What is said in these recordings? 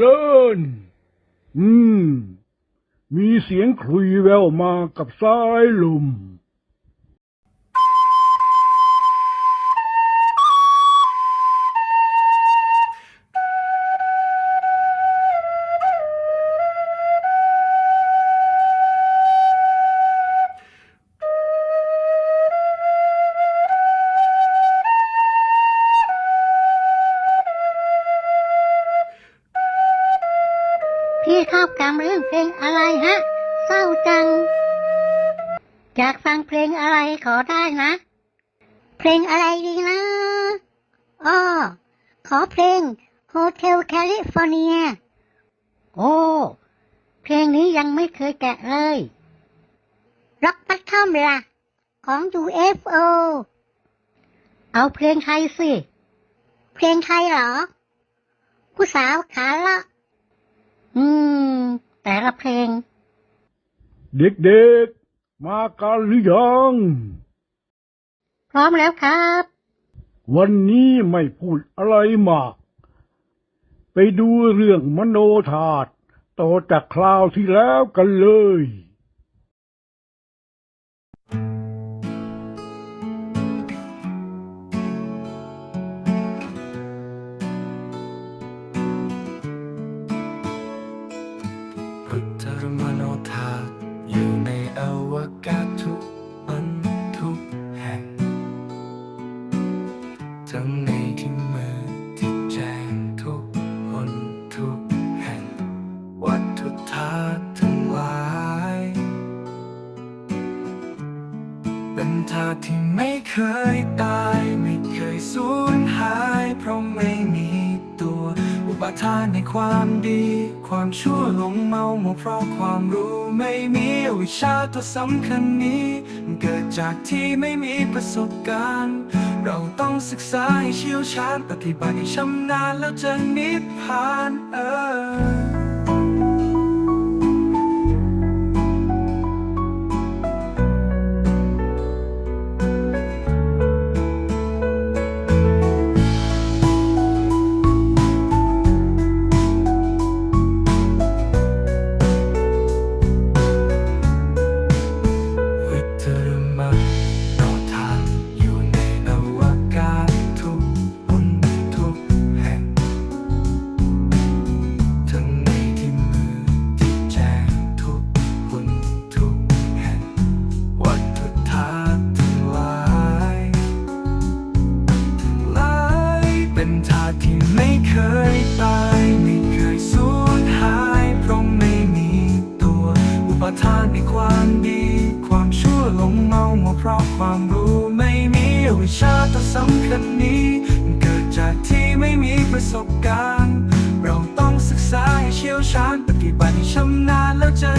ท่นผู้เจริญ อืม มีเสียงคลุยแววมากับสายลม ฮะ เศร้าจัง อยากฟังเพลงอะไรขอได้นะ เพลงอะไรดีนะอ้อขอเพลง Hotel California โอ้ เพลงนี้ยังไม่เคยแกะเลย Rock Bottom ล่ะ ของ UFO เอาเพลงไทยสิ เพลงไทยเหรอ ผู้สาวขาละอืม แต่ละเพลง เด็กๆ มากันหรือยัง พร้อมแล้วครับ วันนี้ไม่พูดอะไรมาก ไปดูเรื่องมโนธาตุต่อจากคราวที่แล้วกันเลย ชั่วหลงเมาหมดเพราะความรู้ไม่มีวิชาตัวสำคัญนี้ เกิดจากที่ไม่มีประสบการณ์ เราต้องศึกษาให้เชี่ยวชาญปฏิบัติให้ชำนาญแล้วจะนิพพานเออ บการณ์เราต้องศึกษาให้เชี่ยวชาญปฏิบัติชำนาญแล้วจะ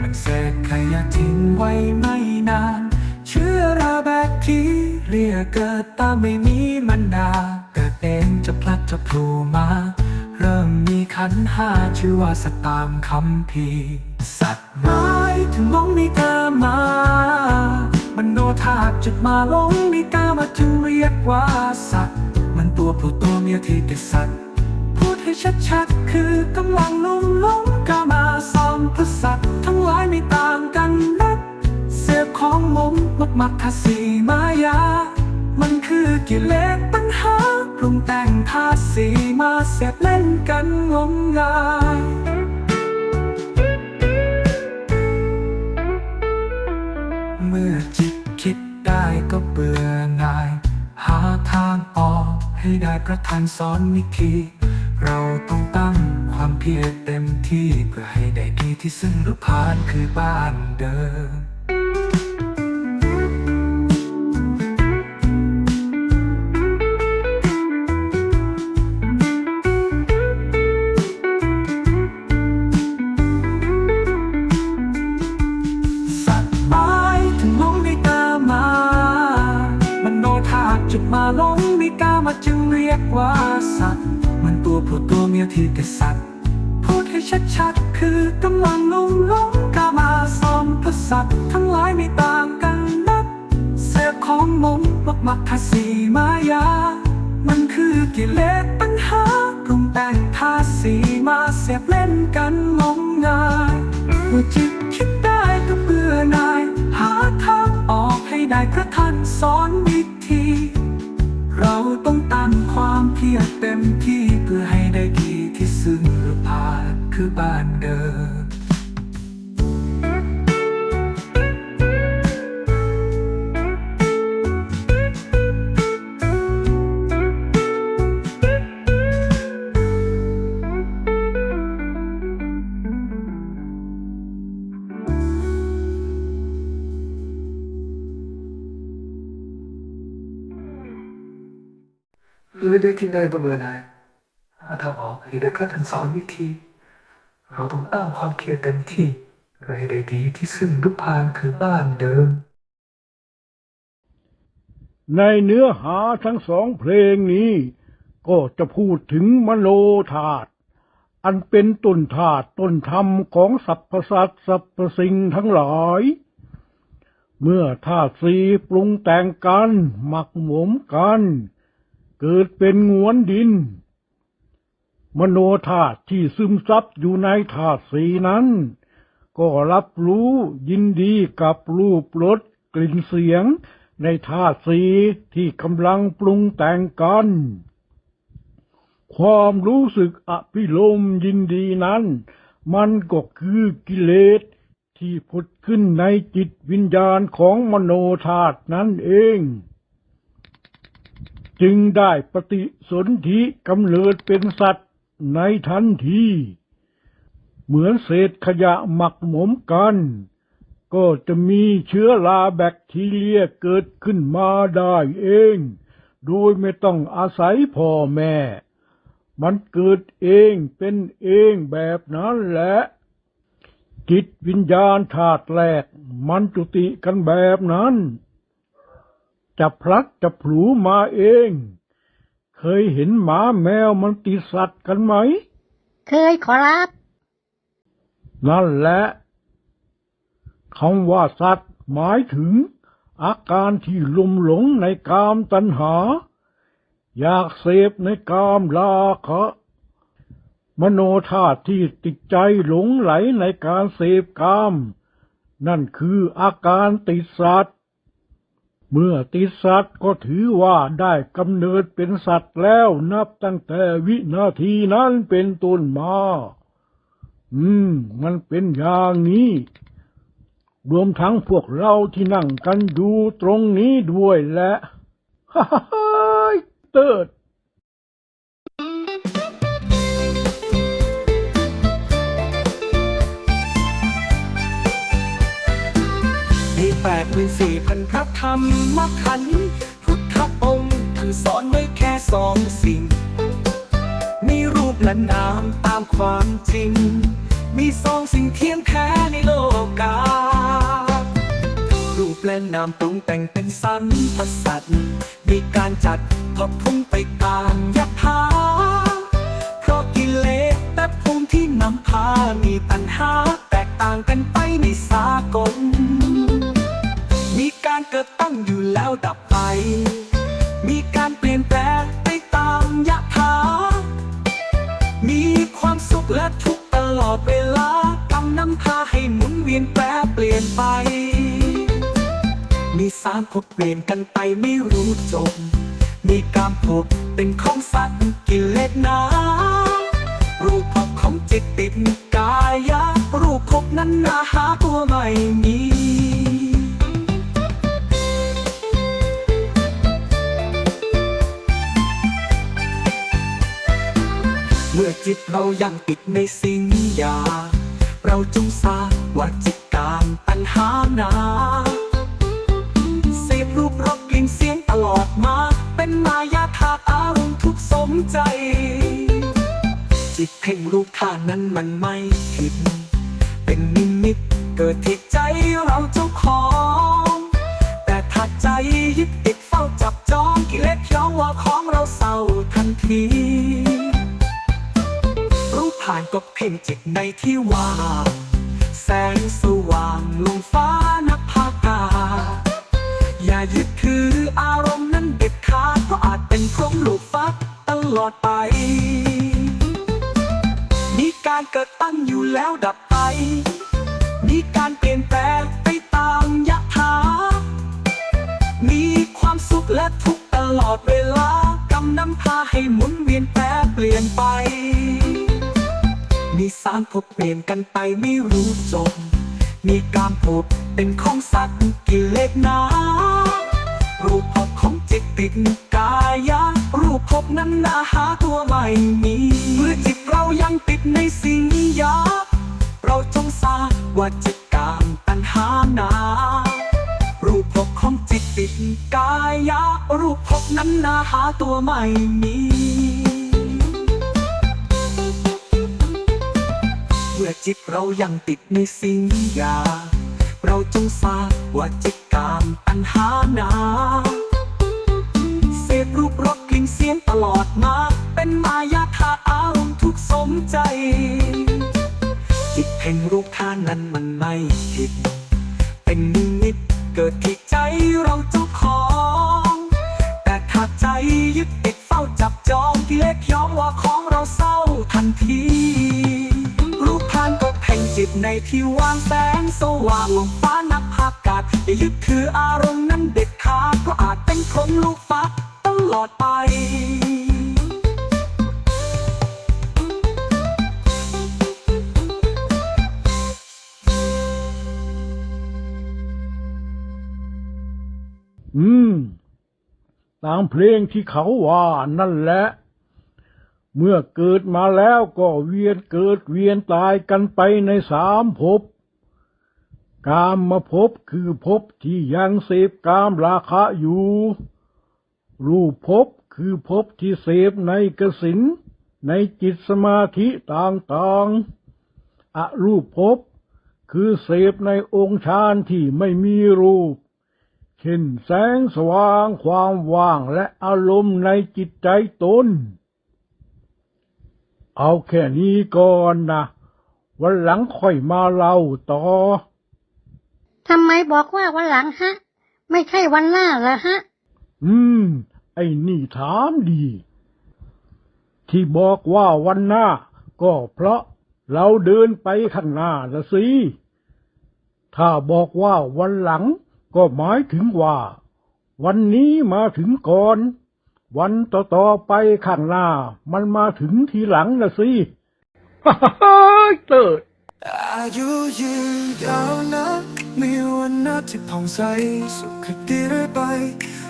มันเศษขยะทิ้งไว้ไม่นาน เชื้อราแบคทีเรียเกิดตามไม่มีมันดาเกิดเองจะพลัดจะพลูมา เริ่มมีขันห้าชื่อว่าสตามคำพีสัตว์ไม้ถึงลงมีกามา มันโนธาตุจุดมาลงมีกามาจึงเรียกว่าสัตว์ มันตัวผู้ตัวเมียที่เป็นสัตว์ ให้ชัดๆ คือกำลังลุ่มหลงกามาสอมพสัตทั้งหลายไม่ต่างกันนัก เสพของมมมกมักทาสีมายา มันคือกิเลสปัญหาปรุงแต่งทาสีมาเสพเล่นกันงมงายเมื่อจิตคิดได้ก็เบื่อหน่าย หาทางออกให้ได้ประทานสอนวิธี เราต้องตั้งความเพียรเต็มที่เพื่อให้ได้ดีที่ซึ่งรูปพานคือบ้านเดิม สีมายา มันคือกิเลสปัญหาปรุงแต่งทาสีมาเสพเล่นกันงมงายเมื่อจิตคิดได้ก็เบื่อนาย หาทางออกให้ได้พระท่านสอนวิธี เราต้องตั้งความเพียรเต็มที่เพื่อให้ได้ดีที่ซึ่งรูปพาคือบ้านเดิม หรือได้ที่ใดประเมินได้าทางออกให้ได้พระท่านสอนวิธี เราต้องตั้งความเพียรเต็มที่เพื่อให้ได้ดีที่ซึ่งรูปพานคือบ้านเดิม ในเนื้อหาทั้งสองเพลงนี้ ก็จะพูดถึงมโนธาตุอันเป็นต้นธาตุต้นธรรมของสรรพสัตว์สรรพสิ่งทั้งหลาย เมื่อธาตุสีปรุงแต่งกันหมักหมมกัน เกิดเป็นงวนดิน มโนธาตุที่ซึมซับอยู่ในธาตุสีนั้น ก็รับรู้ยินดีกับรูปรสกลิ่นเสียงในธาตุสีที่กำลังปรุงแต่งกัน ความรู้สึกอภิลมยินดีนั้น มันก็คือกิเลสที่ผุดขึ้นในจิตวิญญาณของมโนธาตุนั่นเอง จึงได้ปฏิสนธิกำเนิดเป็นสัตว์ในทันที เหมือนเศษขยะหมักหมมกัน ก็จะมีเชื้อราแบคทีเรียเกิดขึ้นมาได้เอง โดยไม่ต้องอาศัยพ่อแม่ มันเกิดเองเป็นเองแบบนั้นแหละจิตวิญญาณธาตุแรกมันจุติกันแบบนั้น จะพลัดจะผลูมาเอง เคยเห็นหมาแมวมันติดสัตว์กันไหม เคยขอรับ นั่นแหละคำว่าสัตว์หมายถึง อาการที่ลุ่มหลงในกามตัณหา อยากเสพในกามราคะมโนธาตุที่ติดใจหลงไหลในการเสพกาม นั่นคืออาการติดสัตว์ เมื่อติดสัตว์ก็ถือว่าได้กำเนิดเป็นสัตว์แล้วนับตั้งแต่วินาทีนั้นเป็นต้นมา อืม มันเป็นอย่างนี้ รวมทั้งพวกเราที่นั่งกันอยู่ตรงนี้ด้วยและฮ่าฮ่าฮ่าเติด มื่นสี่พันพระธรรมมาขัน พุทธองค์คือสอนไว้แค่สองสิ่ง มีรูปและนามตามความจริง มีสองสิ่งเทียมแท้ในโลกกา รูปและนามปรุงแต่งเป็นสันพสัตมีการจัดทอพุ่งไปตามยถาเพราะกิเลสแต่ภูมิที่นำพามีปัญหา แตกต่างกันไปในสากล การเกิดตั้งอยู่แล้วดับไป มีการเปลี่ยนแปลงไปตามยะถามีความสุขและทุกตลอดเวลากำนำพาให้หมุนเวียนแปรเปลี่ยนไป มีสารพบเปลี่ยนกันไปไม่รู้จบ มีการพบเป็นของสัตว์กิเลสนา รูปภพของจิตติดกายะ รูปพบนั้นหาตัวไม่มี เมื่อจิตเรายังติดในสิ่งอยากเราจงทราบว่าจิตการปัญหาหนาเสพรูปรสกลิ่นเสียงตลอดมา เป็นมายาธาอารมณ์ทุกสมใจ จิตเพ่งรูปท่านั้นมันไม่ผิด เป็นนิมิตเกิดที่ใจเราเจ้าของ แต่ถ้าใจยึดติดเฝ้าจับจองกิเลสย้อมว่าของเราเศร้าทันที ผ่านก็เพ่งจิตในที่ว่างแสงสว่างลงฟ้านภากา อย่ายึดถืออารมณ์นั้นเด็ดขาดเพราะอาจเป็นพรหมลูกฟักตลอดไป มีการเกิดตั้งอยู่แล้วดับไป มีการเปลี่ยนแปลงไปตามยถามีความสุขและทุกข์ตลอดเวลากำนำพาให้หมุนเวียนแปรเปลี่ยนไป มีสารพบเปลี่ยนกันไปไม่รู้จบ มีการพบเป็นของสัตว์กิเลสนา รูปภพของจิตติดกายะ รูปภพนั้นนาหาตัวไม่มีเมื่อจิตเรายังติดในสิ่งยาเราจงทราบว่าจิตกามตัณหานารูปภพของจิตติดกายะ รูปภพนั้นนาหาตัวไม่มี เมื่อจิตเรายังติดในสิ่งยา เราจงทราบว่าจิตกามปัญหาหนาเสพรูปรสกลิ่นเสียงตลอดมา เป็นมายาธาอารมณ์ทุกสมใจ จิตเพ่งรูปท่านั้นมันไม่ผิด เป็นนิมิตเกิดที่ใจเราเจ้าของ แต่ถ้าใจยึดติดเฝ้าจับจองกิเลสย้อมว่าของเราเศร้าทันทีานก็แห่งจิตในที่ว่างแสงสว่างลงฟ้านับภาพกาศอย่ายึดถืออารมณ์นั้นเด็ดขาดเพราะอาจเป็นพรหมลูกฟักตลอดไปอืม ตามเพลงที่เขาว่านั่นแหละ เมื่อเกิดมาแล้วก็เวียนเกิดเวียนตายกันไปในสามภพ กามมาภพคือภพที่ยังเสพกามราคะอยู่ รูปภพคือภพที่เสพในกสินในจิตสมาธิต่างๆ อรูปภพคือเสพในองค์ฌานที่ไม่มีรูป เช่นแสงสว่างความว่างและอารมณ์ในจิตใจตน เอาแค่นี้ก่อนนะวันหลังค่อยมาเล่าต่อ ทำไมบอกว่าวันหลังฮะ ไม่ใช่วันหน้าเหรอฮะ อืม ไอ้นี่ถามดี ที่บอกว่าวันหน้า ก็เพราะเราเดินไปข้างหน้าละสิ ถ้าบอกว่าวันหลัง ก็หมายถึงว่า วันนี้มาถึงก่อน วันต่อๆไปข้างหน้า มันมาถึงทีหลังละสิฮ่าฮ่าเติดอายุยืนยาวนะมีวันนัดที่ผ่องใส สุขดีเรื่อยไป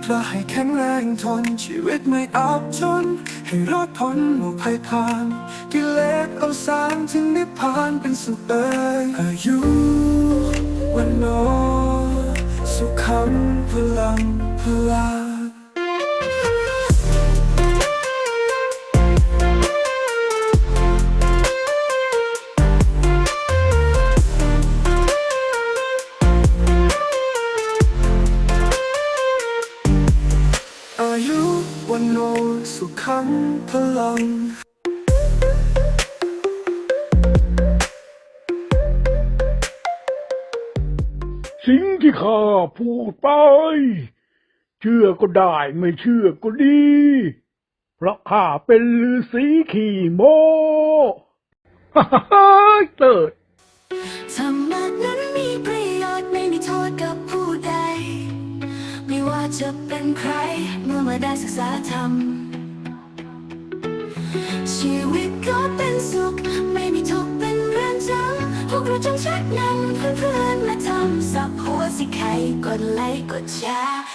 เพื่อให้แข็งแรงทนชีวิตไม่อับจน ให้รอดพ้นหมู่ภัยผ่านกิเลสเอาสารถึงนิพพานเป็นสุขเอ่ยอายุวันโนสุขังพลังพลา สุขังพลังสิ่งที่ข้าพูดไป เชื่อก็ได้ไม่เชื่อก็ดี เพราะข้าเป็นฤาษีขี่โมฮ่าฮ่าฮ่าเติดธรรมะนั้นมีประโยชน์ไม่มีโทษกับผู้ใด ไม่ว่าจะเป็นใคร เมื่อมาได้ศึกษาธรรม ชีวิตก็เป็นสุข ไม่มีทุกข์เป็นเรื่องจำพวกเราจงชักนำเพื่อนๆมาทำสับหัวสิใครกดไลค์กดแชร์